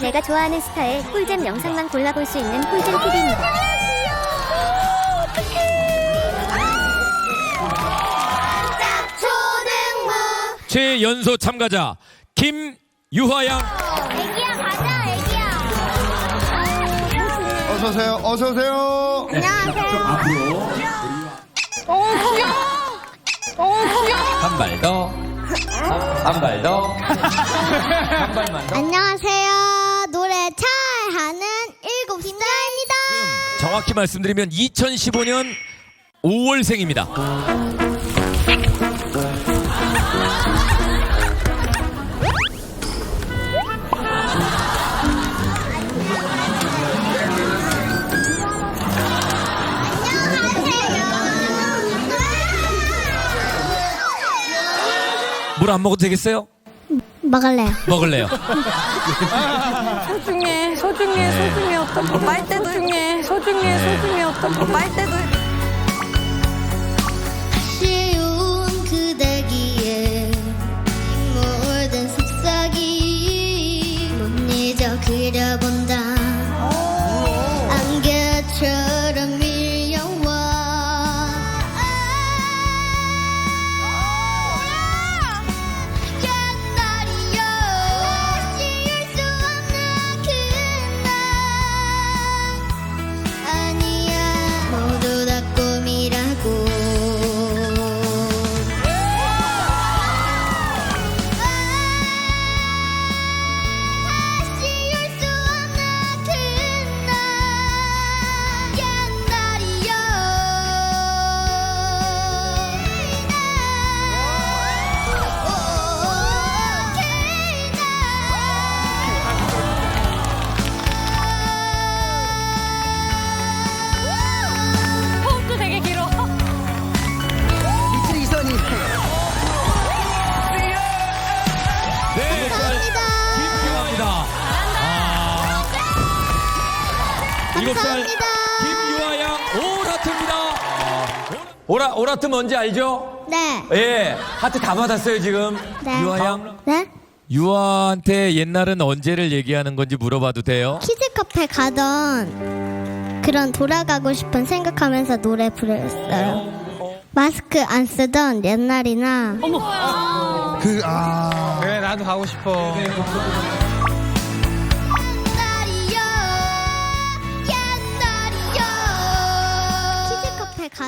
내가 좋아하는 스타의 꿀잼 영상만 골라볼 수 있는 꿀잼 TV입니다. 초등부 최연소 참가자 김유화 양. 애기야 가자 애기야. 어서 오세요. 어서 오세요. 안녕하세요. 한 발 더. 한 발 더. 한 발만 더. 안녕하세요 노래 잘하는 일곱 살입니다 정확히 말씀드리면 2015년 5월생입니다. 물 안 먹어도 되겠어요? 먹을래요 먹을래요. 소중해 소중해 소중해 어떤 빨대도 소중해 소중해 소중해 어떤 빨대도 7살 김유아 양 오라트입니다. 아. 오라 오라트 뭔지 알죠? 네. 예. 하트 다 받았어요 지금. 네. 유아 양. 어, 네? 유아한테 옛날은 언제를 얘기하는 건지 물어봐도 돼요? 키즈 카페 가던 그런 돌아가고 싶은 생각하면서 노래 부르어요 마스크 안 쓰던 옛날이나. 어머. 아. 그 아. 그래 나도 가고 싶어.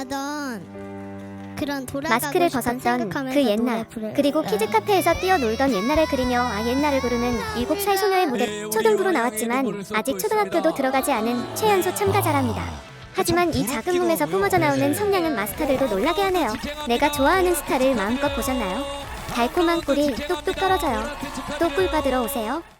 가던 그런 돌아가고 마스크를 벗었던 그 옛날. 그리고 키즈 카페에서 뛰어놀던 옛날을 그리며 아 옛날을 부르는 일곱 살 소녀의 무대 초등부로 나왔지만 아직 초등학교도 들어가지 않은 최연소 참가자랍니다. 하지만 이 작은 몸에서 뿜어져 나오는 성량은 마스터들도 놀라게 하네요. 내가 좋아하는 스타를 마음껏 보셨나요? 달콤한 꿀이 뚝뚝 떨어져요. 또 꿀 받으러 오세요.